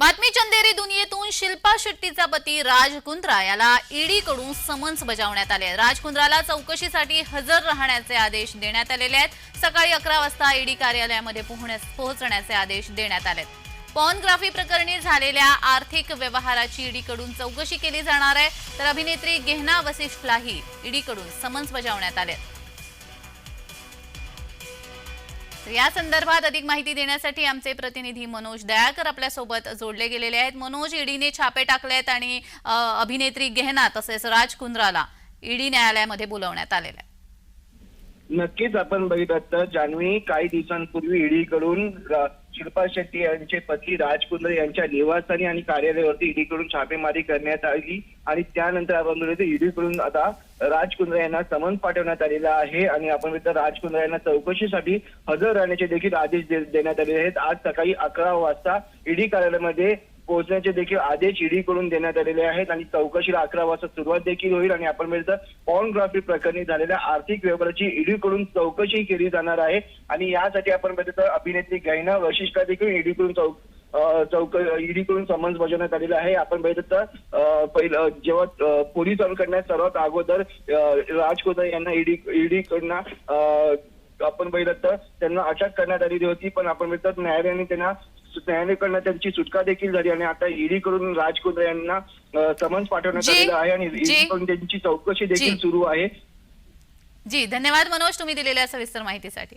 बातमी चंदेरी दुनियेतून शिल्पा शेट्टीचा पती राज कुंद्रा. याला ईडी कडून समन्स बजावण्यात आले. राज कुंद्राला चौकशीसाठी हजर राहण्याचे आदेश देण्यात आलेले आहेत. सकाळी अकरा वाजता ईडी कार्यालयामध्ये पोहण्यास- पोहोचण्याचे आदेश देण्यात आले आहेत. पॉर्नग्राफी प्रकरणी झालेल्या आर्थिक व्यवहाराची ईडीकडून चौकशी केली जाणार आहे. तर अभिनेत्री गेहना वसिष्ठलाही ईडीकडून समन्स बजावण्यात आले तर या संदर्भात अधिक माहिती देण्यासाठी आमचे प्रतिनिधी मनोज दयाकर आपल्यासोबत जोडले गेलेले आहेत. मनोज ईडीने छापे टाकले आहेत आणि अभिनेत्री गेहना तसेच राज कुंद्राला ईडी न्यायालयामध्ये बोलवण्यात आलेलं आहे. नक्कीच आपण बघितलं तर जान्हवी काही दिवसांपूर्वी ईडीकडून शिल्पा शेट्टी यांचे पती राज कुंद्रे यांच्या निवासस्थानी आणि कार्यालयावरती ईडीकडून छापेमारी करण्यात आली आणि त्यानंतर आपण बघितलं ईडीकडून आता राज कुंद्रे यांना समन्स पाठवण्यात आलेला आहे आणि आपण बघितलं राज कुंद्रे यांना चौकशीसाठी हजर राहण्याचे देखील आदेश दे- देण्यात आलेले आहेत. आज सकाळी अकरा वाजता ईडी कार्यालयामध्ये पोहोचण्याचे देखील आदेश ईडीकडून देण्यात आलेले आहेत आणि चौकशीला अकरा वाजता सुरुवात देखील होईल आणि आपण बघितलं पॉर्नग्राफी प्रकरणी झालेल्या आर्थिक व्यवहाराची ईडीकडून चौकशी केली जाणार आहे. आणि यासाठी आपण बघितलं अभिनेत्री गैना वशिष्ठा देखील ईडीकडून चौक चौक ईडीकडून समन्स बजावण्यात आलेलं आहे. आपण बघितलं तर पहिलं जेव्हा पोलिसांकडनं सर्वात अगोदर राजकोदर यांना ईडी ईडीकडनं आपण बघितलं तर त्यांना अटक करण्यात आलेली होती. पण आपण बघितलं न्यायालयाने त्यांना न्यायालयाकडनं त्यांची सुटका देखील झाली आणि आता ईडी कडून राज कुंद्रे यांना समन्स पाठवण्यात जी, आलेलं आहे आणि जी. ईडी कडून त्यांची चौकशी देखील जी. सुरू आहे जी धन्यवाद मनोज तुम्ही दिलेल्या सविस्तर माहितीसाठी